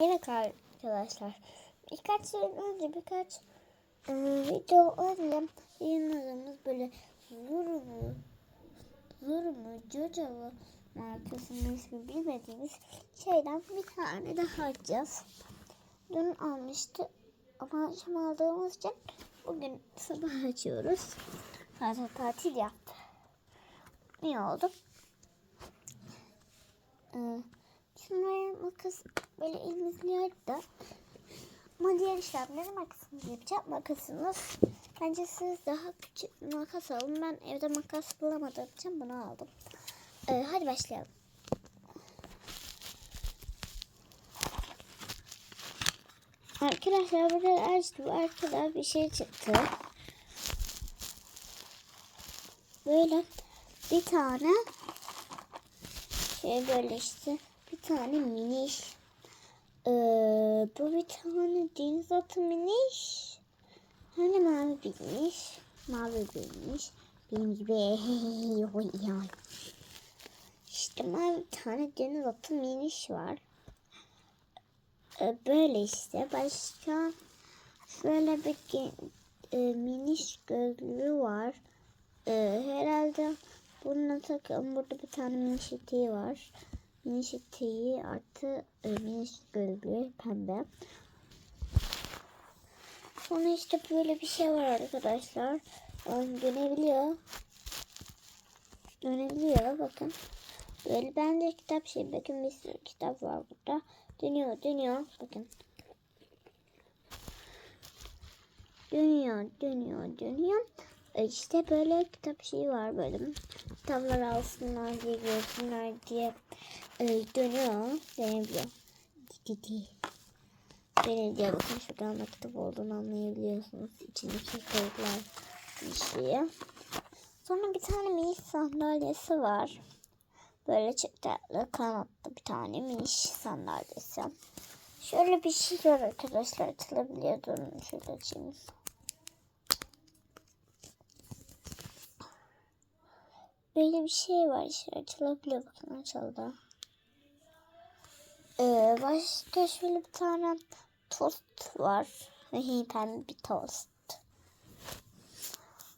Evet arkadaşlar. Birkaç yıl önce birkaç e, video önce yayınladığımız böyle Zuru Zuru Jojo markasının ismi bilmediğimiz şeyden bir tane daha açacağız. Dün almıştı ama akşam aldığımız için bugün sabah açıyoruz. Zaten tatil yaptı. İyi oldu. Ee, Şunları makas böyle elimizle da ama diğer işlemleri makasımız yapacak. Makasımız bence siz daha küçük makas alın. Ben evde makas bulamadığım için bunu aldım. Ee, hadi başlayalım. Arkadaşlar burada açtım. Arkada bir şey çıktı. Böyle bir tane şey böyle işte bir tane miniş. Ee, bu bir tane deniz atı miniş. Hani mavi bilmiş. Mavi bilmiş. Benim gibi. İşte mavi bir tane deniz atı miniş var. Ee, böyle işte. Başka şöyle bir e, miniş gözlüğü var. Ee, herhalde bununla takım burada bir tane miniş eteği var. Miniş eteği artı miniş gözlüğü pembe. Sonra işte böyle bir şey var arkadaşlar. Dönebiliyor. Dönebiliyor bakın. Böyle bende kitap şey bakın bir sürü kitap var burada. Dönüyor dönüyor bakın. Dönüyor dönüyor dönüyor. E İşte böyle kitap şeyi var böyle. Kitaplar alsınlar diye görsünler diye e, dönüyor. Dönebiliyor. Di di di. Dönebiliyor. Bakın şuradan da kitap olduğunu anlayabiliyorsunuz. İçindeki kayıtlar şey. Sonra bir tane mini sandalyesi var. Böyle çıktıklı kanatlı bir tane miniş sandalyesi. Şöyle bir şey var arkadaşlar açılabiliyor. Durun şöyle açayım. Böyle bir şey var işte açılabiliyor bakın açıldı. Ee, başka şöyle bir tane tost var. Pembe bir tost.